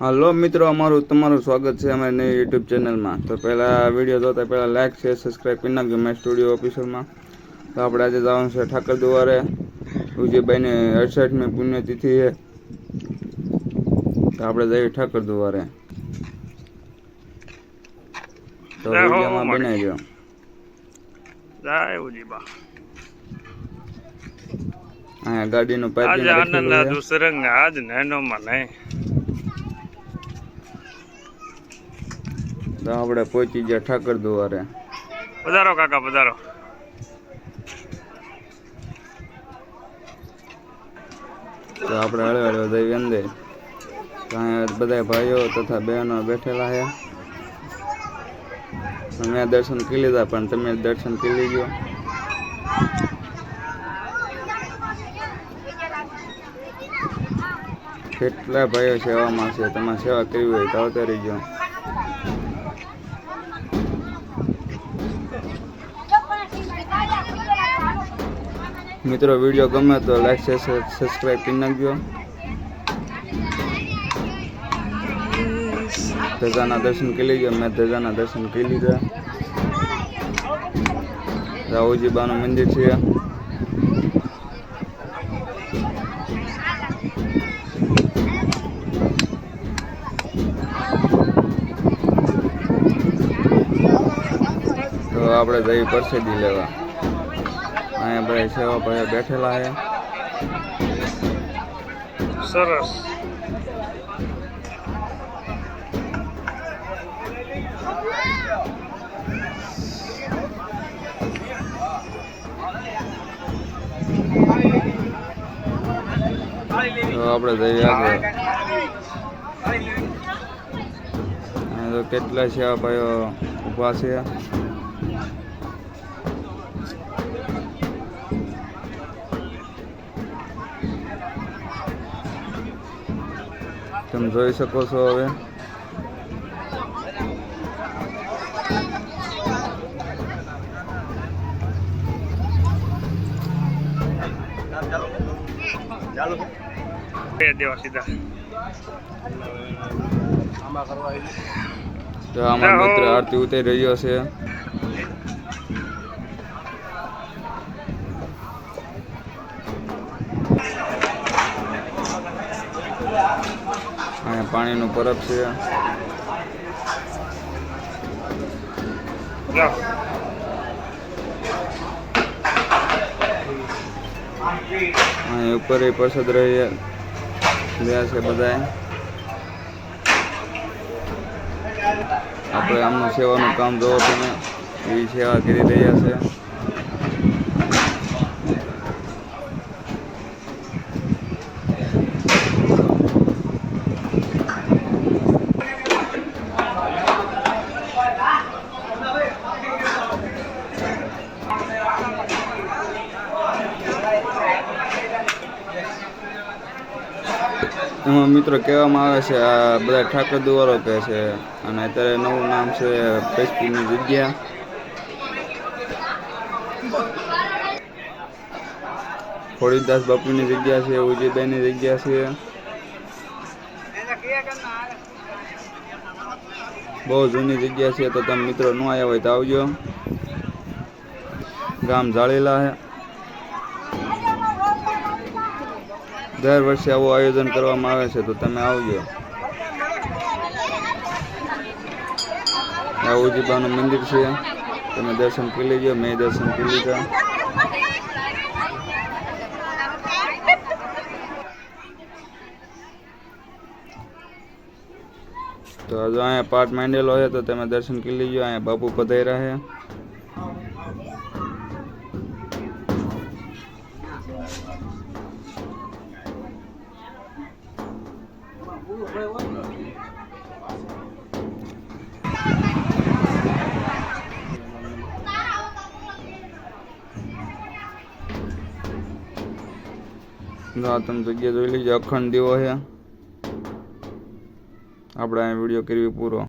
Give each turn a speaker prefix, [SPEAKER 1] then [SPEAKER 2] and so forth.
[SPEAKER 1] હાલો મિત્રો અમારું તમારું સ્વાગત છે અમારી નવી યુટ્યુબ ચેનલમાં તો પહેલાં વીડિયો જોતા પહેલાં લાઇક શેર સબસ્ક્રાઈબ કરી નાખજો મેં સ્ટુડિયો ઓફિસરમાં તો આપણે આજે જવાનું છે ઠાકર દુવારે ઉજીભાઈની અડસઠમી પુણ્યતિથિ છે. તો આપણે જઈએ ઠાકર દુવારે તો વિડીયોમાં બનાવી
[SPEAKER 2] દો
[SPEAKER 1] અહીંયા ગાડીનું પાઇપ
[SPEAKER 2] આજે આનંદ
[SPEAKER 1] રાખેલું
[SPEAKER 2] આજ નેનોમાં નહીં.
[SPEAKER 1] તો આપણે પહોંચી ગયા ઠાકર દુવારે
[SPEAKER 2] પધારો કાકા પધારો.
[SPEAKER 1] તો આપણે હળવે હળવે જઈએ અંદર. બધા ભાઈઓ તથા બહેનો બેઠેલા છે. મેં દર્શન કરી લીધા પણ તમે દર્શન કરી લીધો. કેટલા ભાઈઓ સેવામાં છે? તમારે સેવા કરવી હોય તો આવતા રહીજો. મિત્રો વીડિયો ગમે તો લાઈક શેર સબસ્ક્રાઈબ કરી નાખજો. ધજાના દર્શન કરી લીધા મેં ધજાના દર્શન કરી લીધા. રાહુજી બાનું મંદિર છે તો આપણે જઈ પરસેદી લેવા. અહીંયા બધા સેવા ભાઈ બેઠેલા છે.
[SPEAKER 2] સરસ.
[SPEAKER 1] આપણે જઈએ આગળ. કેટલા સેવા ભાઈઓ ઊભા છે. તમે જોઈ શકો છો હવે. તો આમાં મિત્ર આરતી ઉતરી રહ્યો છે. અહીંયા પાણીનું પરબ છે. અહીં ઉપર એ પ્રસાદ રહ્યા રહ્યા છે બધા આપણે આમનું સેવાનું કામ જોવો તમે. એવી સેવા કરી રહ્યા છે. એમાં મિત્રો કહેવામાં આવે છે, આ બધા ઠાકર દુવારો કહે છે. અને અત્યારે નવું નામ છે પેસ્ટીની જગ્યા. ખોડીદાસ બાપુની જગ્યા છે ઉજીબાઈની જગ્યા છે. બહુ જૂની જગ્યા છે, તો તમે મિત્રો ન આવ્યા હોય તો આવજો. ગામ જાળેલા છે દર વર્ષે આવું આયોજન કરવામાં આવે છે, તો તમે આવજો. આ ઉજીબાનું મંદિર છે. તમે દર્શન કરી લેજો, મેં દર્શન કરી લીધા. તો હજુ અહીંયા પાઠ માંડેલો છે, તો તમે દર્શન કરી લેજો. અહીંયા બાપુ પધાર્યા છે. આ તમે જગ્યા જોઈ લેજો અખંડ દીવો છે. આપણે આ વીડિયો કરવી પૂરો.